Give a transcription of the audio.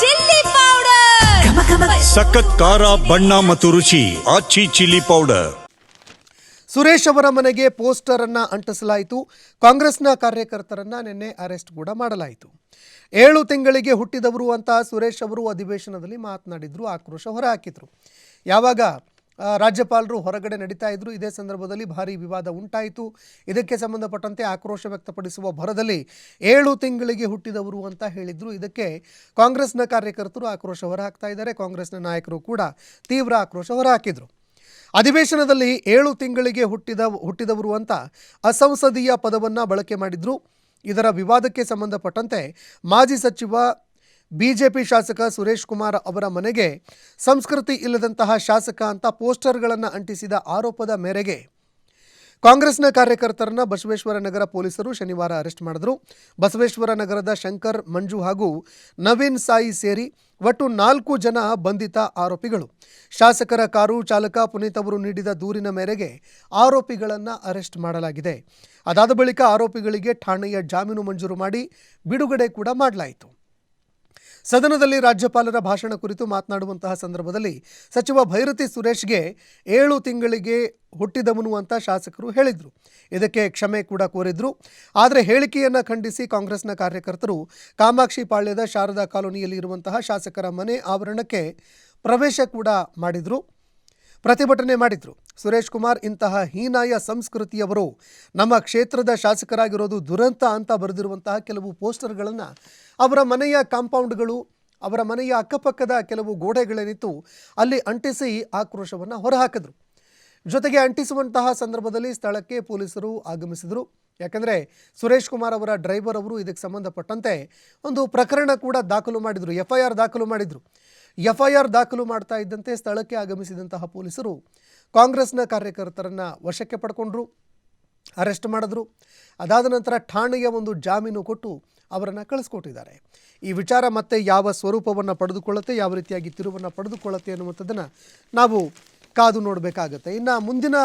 Chilli powder. ಸಖತ್ ಖಾರ ಬಣ್ಣ ಮತ್ತು ರುಚಿ ಆಚಿ ಚಿಲ್ಲಿ ಪೌಡರ್. ಸುರೇಶ್ ಅವರ ಮನೆಗೆ ಪೋಸ್ಟರ್ ಅನ್ನ ಅಂಟಿಸಲಾಯಿತು. ಕಾಂಗ್ರೆಸ್ನ ಕಾರ್ಯಕರ್ತರನ್ನ ನಿನ್ನೆ ಅರೆಸ್ಟ್ ಕೂಡ ಮಾಡಲಾಯಿತು. ಏಳು ತಿಂಗಳಿಗೆ ಹುಟ್ಟಿದವರು ಅಂತ ಸುರೇಶ್ ಅವರು ಅಧಿವೇಶನದಲ್ಲಿ ಮಾತನಾಡಿದ್ರು ಆಕ್ರೋಶ ಹೊರಹಾಕಿದ್ರು. ಯಾವಾಗ? ರಾಜ್ಯಪಾಲರು ಹೊರಗಡೆ ನಡೀತಾ ಇದ್ರು. ಇದೇ ಸಂದರ್ಭದಲ್ಲಿ ಭಾರಿ ವಿವಾದ ಉಂಟಾಯಿತು. ಇದಕ್ಕೆ ಸಂಬಂಧಪಟ್ಟಂತೆ ಆಕ್ರೋಶ ವ್ಯಕ್ತಪಡಿಸುವ ಭರದಲ್ಲಿ ಏಳು ತಿಂಗಳಿಗೆ ಹುಟ್ಟಿದವರು ಅಂತ ಹೇಳಿದ್ರು. ಇದಕ್ಕೆ ಕಾಂಗ್ರೆಸ್ನ ಕಾರ್ಯಕರ್ತರು ಆಕ್ರೋಶ ಹೊರಹಾಕ್ತಾ ಇದ್ದಾರೆ. ಕಾಂಗ್ರೆಸ್ನ ನಾಯಕರು ಕೂಡ ತೀವ್ರ ಆಕ್ರೋಶ ಹೊರಹಾಕಿದರು. ಅಧಿವೇಶನದಲ್ಲಿ ಏಳು ತಿಂಗಳಿಗೆ ಹುಟ್ಟಿದ, ಹುಟ್ಟಿದವರು ಅಂತ ಅಸಂಸದೀಯ ಪದವನ್ನು ಬಳಕೆ ಮಾಡಿದ್ರು. ಇದರ ವಿವಾದಕ್ಕೆ ಸಂಬಂಧಪಟ್ಟಂತೆ ಮಾಜಿ ಸಚಿವ ಬಿಜೆಪಿ ಶಾಸಕ ಸುರೇಶ್ ಕುಮಾರ್ ಅವರ ಮನೆಗೆ ಸಂಸ್ಕೃತಿ ಇಲ್ಲದಂತಹ ಶಾಸಕ ಅಂತ ಪೋಸ್ಟರ್ಗಳನ್ನು ಅಂಟಿಸಿದ ಆರೋಪದ ಮೇರೆಗೆ ಕಾಂಗ್ರೆಸ್ನ ಕಾರ್ಯಕರ್ತರನ್ನ ಬಸವೇಶ್ವರ ನಗರ ಪೊಲೀಸರು ಶನಿವಾರ ಅರೆಸ್ಟ್ ಮಾಡಿದ್ರು. ಬಸವೇಶ್ವರ ನಗರದ ಶಂಕರ್, ಮಂಜು ಹಾಗೂ ನವೀನ್ ಸಾಯಿ ಸೇರಿ ಒಟ್ಟು ನಾಲ್ಕು ಜನ ಬಂಧಿತ ಆರೋಪಿಗಳು. ಶಾಸಕರ ಕಾರು ಚಾಲಕ ಪುನೀತ್ ಅವರು ನೀಡಿದ ದೂರಿನ ಮೇರೆಗೆ ಆರೋಪಿಗಳನ್ನು ಅರೆಸ್ಟ್ ಮಾಡಲಾಗಿದೆ. ಅದಾದ ಬಳಿಕ ಆರೋಪಿಗಳಿಗೆ ಠಾಣೆಯ ಜಾಮೀನು ಮಂಜೂರು ಮಾಡಿ ಬಿಡುಗಡೆ ಕೂಡ ಮಾಡಲಾಯಿತು. ಸದನದಲ್ಲಿ ರಾಜ್ಯಪಾಲರ ಭಾಷಣ ಕುರಿತು ಮಾತನಾಡುವಂತಹ ಸಂದರ್ಭದಲ್ಲಿ ಸಚಿವ ಭೈರತಿ ಸುರೇಶ್ಗೆ ಏಳು ತಿಂಗಳಿಗೆ ಹುಟ್ಟಿದವನು ಅಂತ ಶಾಸಕರು ಹೇಳಿದರು. ಇದಕ್ಕೆ ಕ್ಷಮೆ ಕೂಡ ಕೋರಿದ್ರು. ಆದರೆ ಹೇಳಿಕೆಯನ್ನು ಖಂಡಿಸಿ ಕಾಂಗ್ರೆಸ್ನ ಕಾರ್ಯಕರ್ತರು ಕಾಮಾಕ್ಷಿ ಪಾಳ್ಯದ ಶಾರದಾ ಕಾಲೋನಿಯಲ್ಲಿ ಇರುವಂತಹ ಶಾಸಕರ ಮನೆ ಆವರಣಕ್ಕೆ ಪ್ರವೇಶ ಕೂಡ ಮಾಡಿದರು. ಪ್ರತಿಭಟನೆ ಮಾಡಿದ್ರು. ಸುರೇಶ್ ಕುಮಾರ್ ಇಂತಹ ಹೀನಾಯ ಸಂಸ್ಕೃತಿಯವರು ನಮ್ಮ ಕ್ಷೇತ್ರದ ಶಾಸಕರಾಗಿರೋದು ದುರಂತ ಅಂತ ಬರೆದಿರುವಂತಹ ಕೆಲವು ಪೋಸ್ಟರ್ಗಳನ್ನು ಅವರ ಮನೆಯ ಕಾಂಪೌಂಡ್ಗಳು, ಅವರ ಮನೆಯ ಅಕ್ಕಪಕ್ಕದ ಕೆಲವು ಗೋಡೆಗಳೇನಿತ್ತು ಅಲ್ಲಿ ಅಂಟಿಸಿ ಆಕ್ರೋಶವನ್ನು ಹೊರಹಾಕಿದ್ರು. ಜೊತೆಗೆ ಅಂಟಿಸುವಂತಹ ಸಂದರ್ಭದಲ್ಲಿ ಸ್ಥಳಕ್ಕೆ ಪೊಲೀಸರು ಆಗಮಿಸಿದರು. ಯಾಕಂದರೆ ಸುರೇಶ್ ಕುಮಾರ್ ಅವರ ಡ್ರೈವರ್ ಅವರು ಇದಕ್ಕೆ ಸಂಬಂಧಪಟ್ಟಂತೆ ಒಂದು ಪ್ರಕರಣ ಕೂಡ ದಾಖಲು ಮಾಡಿದರು ಎಫ್ ಐ ಆರ್ ದಾಖಲು ಮಾಡಿದರು. ಎಫ್ ಐ ಆರ್ ದಾಖಲು ಮಾಡ್ತಾ ಇದ್ದಂತೆ ಸ್ಥಳಕ್ಕೆ ಆಗಮಿಸಿದಂತಹ ಪೊಲೀಸರು ಕಾಂಗ್ರೆಸ್ನ ಕಾರ್ಯಕರ್ತರನ್ನು ವಶಕ್ಕೆ ಪಡ್ಕೊಂಡ್ರು, ಅರೆಸ್ಟ್ ಮಾಡಿದ್ರು. ಅದಾದ ನಂತರ ಠಾಣೆಯ ಒಂದು ಜಾಮೀನು ಕೊಟ್ಟು ಅವರನ್ನು ಕಳಿಸ್ಕೊಟ್ಟಿದ್ದಾರೆ. ಈ ವಿಚಾರ ಮತ್ತೆ ಯಾವ ಸ್ವರೂಪವನ್ನು ಪಡೆದುಕೊಳ್ಳುತ್ತೆ, ಯಾವ ರೀತಿಯಾಗಿ ತಿರುವನ್ನು ಪಡೆದುಕೊಳ್ಳುತ್ತೆ ಅನ್ನುವಂಥದ್ದನ್ನು ನಾವು ಕಾದು ನೋಡಬೇಕಾಗತ್ತೆ. ಇನ್ನು ಮುಂದಿನ